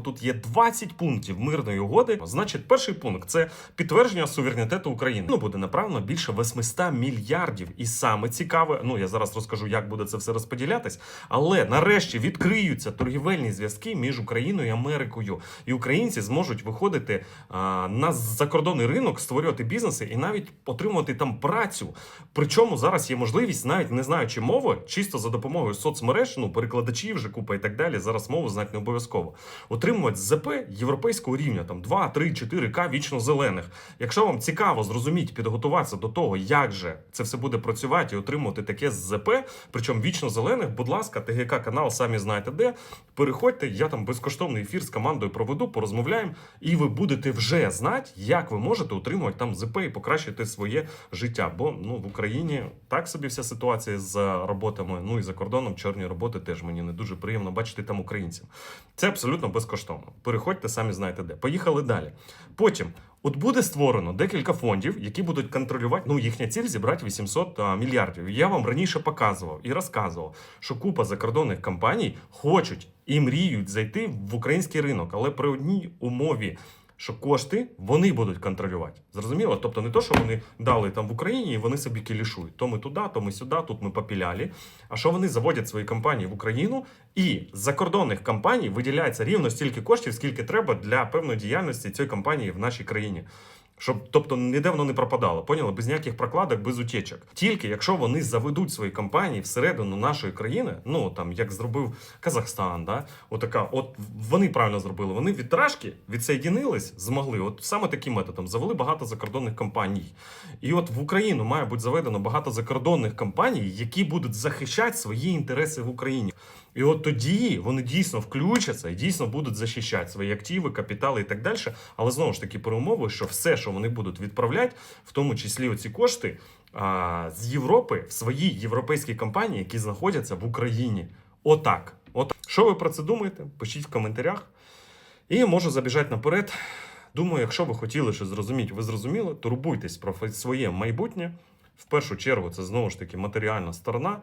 Тут є 20 пунктів мирної угоди. Значить, перший пункт це підтвердження суверенітету України. Ну буде направлено більше 800 мільярдів. І саме цікаве, ну я зараз розкажу, як буде це все розподілятись. Але нарешті відкриються торгівельні зв'язки між Україною і Америкою, і українці зможуть виходити а, на закордонний ринок, створювати бізнеси і навіть отримувати там працю. Причому зараз є можливість, навіть не знаючи мови, чисто за допомогою соцмереж, ну перекладачів вже купа і так далі. Зараз мову знати не обов'язково. Отримувати ЗП європейського рівня, там 2, 3, 4К вічно зелених. Якщо вам цікаво зрозуміти, підготуватися до того, як же це все буде працювати і отримувати таке ЗП, причому вічно зелених, будь ласка, ТГК канал, самі знаєте де. Переходьте, я там безкоштовний ефір з командою проведу, порозмовляємо, і ви будете вже знати, як ви можете отримувати там ЗП і покращити своє життя. Бо ну в Україні так собі вся ситуація з роботами. Ну і за кордоном чорні роботи теж мені не дуже приємно бачити там українців. Це абсолютно безкоштовно. Переходьте, самі знаєте де. Поїхали далі. Потім. От буде створено декілька фондів, які будуть контролювати. Ну, їхня ціль зібрати 800 а, мільярдів. Я вам раніше показував і розказував, що купа закордонних компаній хочуть і мріють зайти в український ринок, але при одній умові. Що кошти вони будуть контролювати. Зрозуміло? Тобто не то, що вони дали там в Україні, і вони собі кілішують. То ми туди, то ми сюди, тут ми попіляли. А що вони заводять свої компанії в Україну, і з закордонних компаній виділяється рівно стільки коштів, скільки треба для певної діяльності цієї компанії в нашій країні. Щоб, тобто, ніде воно не пропадало, поняли? Без ніяких прокладок, без утечок. Тільки якщо вони заведуть свої компанії всередину нашої країни, ну там як зробив Казахстан, да, отака, от вони правильно зробили. Вони від трашки відсоєдінились, змогли. От саме таким методом завели багато закордонних компаній. І от в Україну має бути заведено багато закордонних компаній, які будуть захищати свої інтереси в Україні. І от тоді вони дійсно включаться і дійсно будуть захищати свої активи, капітали і так далі. Але знову ж таки, при умови, що все, що вони будуть відправляти, в тому числі оці кошти а, з Європи в свої європейські компанії, які знаходяться в Україні. Отак. От що ви про це думаєте? Пишіть в коментарях. І можу забіжати наперед. Думаю, якщо ви хотіли щось зрозуміти, ви зрозуміли, турбуйтесь про своє майбутнє. В першу чергу, це знову ж таки матеріальна сторона.